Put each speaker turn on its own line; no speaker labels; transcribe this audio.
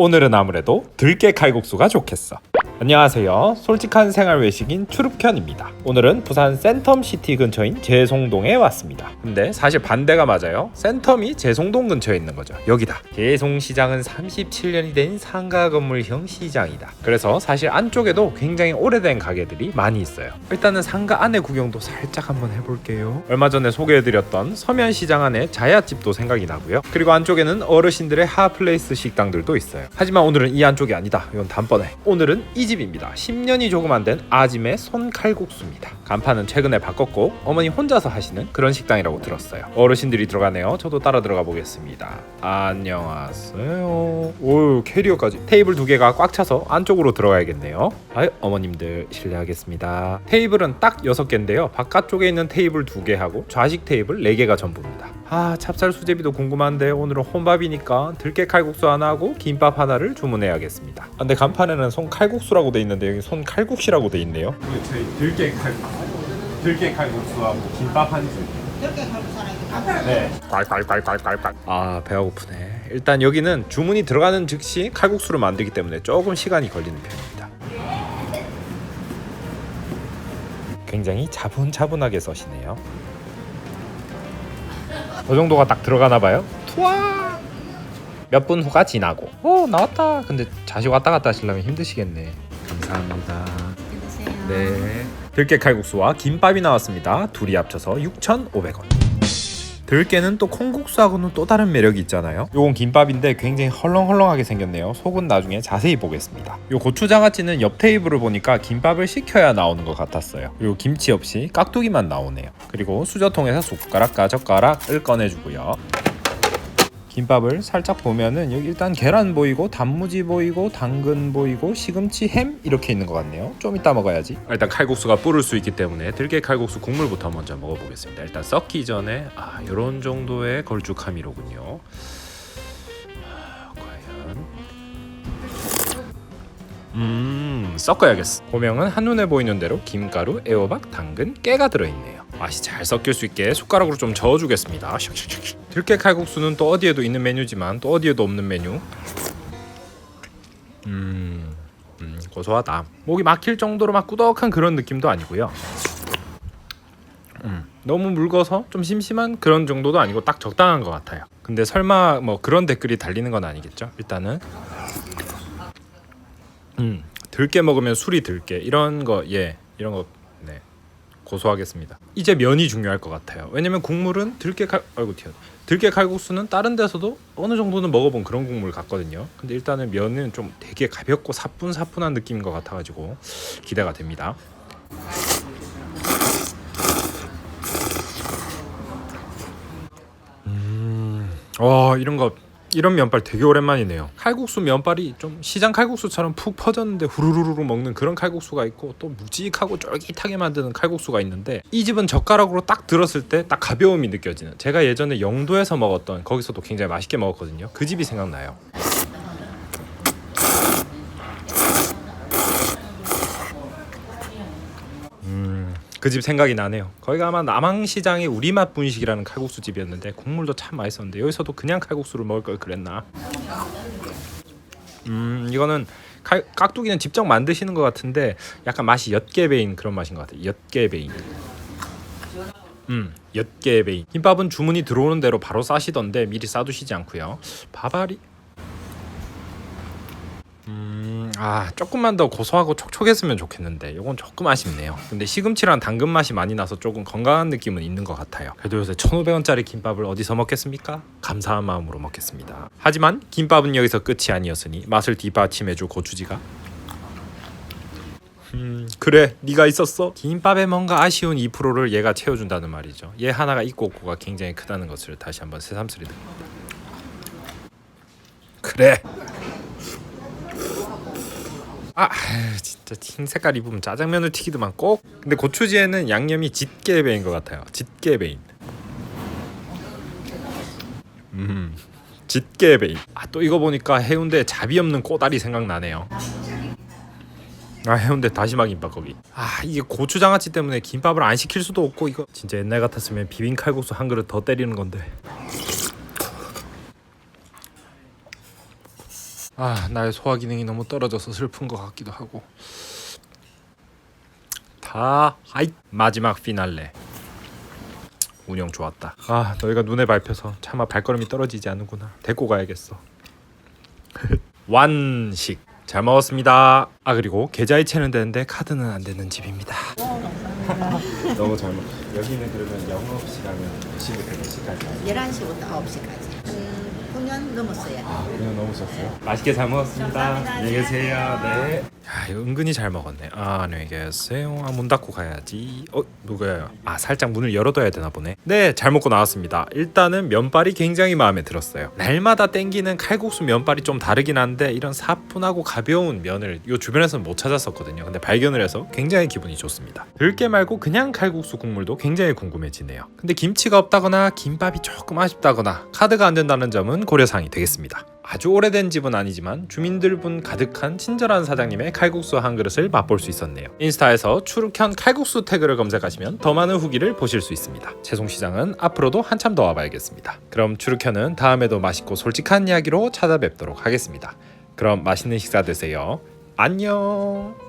오늘은 아무래도 들깨 칼국수가 좋겠어. 안녕하세요. 솔직한 생활 외식인 추룹현입니다. 오늘은 부산 센텀시티 근처인 재송동에 왔습니다. 근데 사실 반대가 맞아요. 센텀이 재송동 근처에 있는 거죠. 여기다. 재송시장은 37년이 된 상가 건물형 시장이다. 그래서 사실 안쪽에도 굉장히 오래된 가게들이 많이 있어요. 일단은 상가 안에 구경도 살짝 한번 해볼게요. 얼마 전에 소개해드렸던 서면시장 안에 자야집도 생각이 나고요. 그리고 안쪽에는 어르신들의 핫플레이스 식당들도 있어요. 하지만 오늘은 이 안쪽이 아니다. 이건 단번에. 오늘은 이 집입니다. 10년이 조금 안 된 아짐의 손칼국수입니다. 간판은 최근에 바꿨고 어머니 혼자서 하시는 그런 식당이라고 들었어요. 어르신들이 들어가네요. 저도 따라 들어가 보겠습니다. 안녕하세요. 오 캐리어까지 테이블 두 개가 꽉 차서 안쪽으로 들어가야겠네요. 아유 어머님들 실례하겠습니다. 테이블은 딱 6개인데요. 바깥쪽에 있는 테이블 두개 하고 좌식 테이블 4개가 전부입니다. 아 찹쌀 수제비도 궁금한데 오늘은 혼밥이니까 들깨 칼국수 하나 하고 김밥 하나를 주문해야겠습니다. 아, 근데 간판에는 손 칼국수라고 돼 있는데 여기 손 칼국시라고 돼 있네요. 저희 들깨 칼국수, 들깨 칼국수하고 김밥 한 줄. 네. 아 배가 고프네. 일단 여기는 주문이 들어가는 즉시 칼국수를 만들기 때문에 조금 시간이 걸리는 편입니다. 굉장히 차분차분하게 써시네요. 그 정도가 딱 들어가나 봐요. 투아. 몇 분 후가 지나고. 오 나왔다. 근데 다시 왔다 갔다 하시려면 힘드시겠네. 감사합니다.
드세요.
네. 들깨 칼국수와 김밥이 나왔습니다. 둘이 합쳐서 6,500원. 들깨는 또 콩국수하고는 또 다른 매력이 있잖아요. 요건 김밥인데 굉장히 헐렁헐렁하게 생겼네요. 속은 나중에 자세히 보겠습니다. 요 고추장아찌는 옆 테이블을 보니까 김밥을 시켜야 나오는 것 같았어요. 그리고 김치 없이 깍두기만 나오네요. 그리고 수저통에서 숟가락과 젓가락을 꺼내주고요. 김밥을 살짝 보면은 여기 일단 계란 보이고 단무지 보이고 당근 보이고 시금치 햄 이렇게 있는 것 같네요. 좀 이따 먹어야지. 일단 칼국수가 불을 수 있기 때문에 들깨 칼국수 국물부터 먼저 먹어보겠습니다. 일단 썩기 전에 아 이런 정도의 걸쭉함이로군요. 아, 과연 음 섞어야겠어. 고명은 한눈에 보이는 대로 김가루, 애호박, 당근, 깨가 들어있네요. 맛이 잘 섞일 수 있게 숟가락으로 좀 저어주겠습니다. 들깨 칼국수는 또 어디에도 있는 메뉴지만 또 어디에도 없는 메뉴. 음, 음 고소하다. 목이 막힐 정도로 막 꾸덕한 그런 느낌도 아니고요. 음, 너무 묽어서 좀 심심한 그런 정도도 아니고 딱 적당한 것 같아요. 근데 설마 뭐 그런 댓글이 달리는 건 아니겠죠? 일단은 음 들깨 먹으면 술이 들깨 이런 거 예 이런 거 네 고소하겠습니다. 이제 면이 중요할 것 같아요. 왜냐면 국물은 들깨 칼 아이고 튀어 들깨 칼국수는 다른 데서도 어느 정도는 먹어본 그런 국물 같거든요. 근데 일단은 면은 좀 되게 가볍고 사뿐사뿐한 느낌인 것 같아가지고 기대가 됩니다. 와 이런 거 이런 면발 되게 오랜만이네요. 칼국수 면발이 좀 시장 칼국수처럼 푹 퍼졌는데 후루루루 먹는 그런 칼국수가 있고 또 묵직하고 쫄깃하게 만드는 칼국수가 있는데 이 집은 젓가락으로 딱 들었을 때 딱 가벼움이 느껴지는 제가 예전에 영도에서 먹었던 거기서도 굉장히 맛있게 먹었거든요. 그 집이 생각나요. 그 집 생각이 나네요. 거기가 아마 남항시장의 우리맛 분식이라는 칼국수 집이었는데 국물도 참 맛있었는데 여기서도 그냥 칼국수를 먹을 걸 그랬나? 음 이거는 칼, 깍두기는 직접 만드시는 것 같은데 약간 맛이 배인 그런 맛인 것 같아요. 배인. 음, 배인. 김밥은 주문이 들어오는 대로 바로 싸시던데 미리 싸두시지 않고요. 밥알이 음, 아 조금만 더 고소하고 촉촉했으면 좋겠는데 이건 조금 아쉽네요. 근데 시금치랑 당근 맛이 많이 나서 조금 건강한 느낌은 있는 것 같아요. 그래도 요새 1,500원짜리 김밥을 어디서 먹겠습니까? 감사한 마음으로 먹겠습니다. 하지만 김밥은 여기서 끝이 아니었으니 맛을 뒷받침해줄 고추지가 음 그래 네가 있었어 김밥에 뭔가 아쉬운 2%를 얘가 채워준다는 말이죠 얘 하나가 있고 없고가 굉장히 크다는 것을 다시 한번 새삼스레 듭니다 그래 아 진짜 흰 색깔 입으면 짜장면을 튀기더만 꼭. 근데 고추지에는 양념이 짙게 배인 것 같아요. 짙게 배인. 음 짙게 배인. 아또 이거 보니까 해운대 잡이 없는 꼬다리 생각나네요. 아 해운대 다시마 김밥 거기. 아 이게 고추장아찌 때문에 김밥을 안 시킬 수도 없고 이거. 진짜 옛날 같았으면 비빔 칼국수 한 그릇 더 때리는 건데 아 나의 소화 기능이 너무 떨어져서 슬픈 것 같기도 하고. 다 하이. 마지막 피날레. 운영 좋았다. 아 너희가 눈에 밟혀서 차마 발걸음이 떨어지지 않는구나. 데리고 가야겠어. 완식. 잘 먹었습니다. 아 그리고 계좌 이체는 되는데 카드는 안 되는 집입니다. 너무 잘 먹. 여기는 그러면 영업 시간은 몇 시부터 몇 시까지?
11시부터 9시까지. 한 9년 넘었어요.
아, 그냥 너무 좋았어요. 맛있게 잘 먹었습니다.
감사합니다.
안녕히 계세요. 네. 야, 이거 은근히 잘 먹었네. 아, 안녕히 계세요. 아, 문 닫고 가야지. 어, 누구예요? 아, 살짝 문을 열어둬야 되나 보네. 네, 잘 먹고 나왔습니다. 일단은 면발이 굉장히 마음에 들었어요. 날마다 땡기는 칼국수 면발이 좀 다르긴 한데 이런 사뿐하고 가벼운 면을 요 주변에서는 못 찾았었거든요. 근데 발견을 해서 굉장히 기분이 좋습니다. 들깨 말고 그냥 칼국수 국물도 굉장히 궁금해지네요. 근데 김치가 없다거나 김밥이 조금 아쉽다거나 카드가 안 된다는 점은 고려사항이 되겠습니다. 아주 오래된 집은 아니지만 주민들분 가득한 친절한 사장님의 칼국수 한 그릇을 맛볼 수 있었네요. 인스타에서 추룩현 칼국수 태그를 검색하시면 더 많은 후기를 보실 수 있습니다. 채송시장은 앞으로도 한참 더 와봐야겠습니다. 그럼 추룩현은 다음에도 맛있고 솔직한 이야기로 찾아뵙도록 하겠습니다. 그럼 맛있는 식사 되세요. 안녕.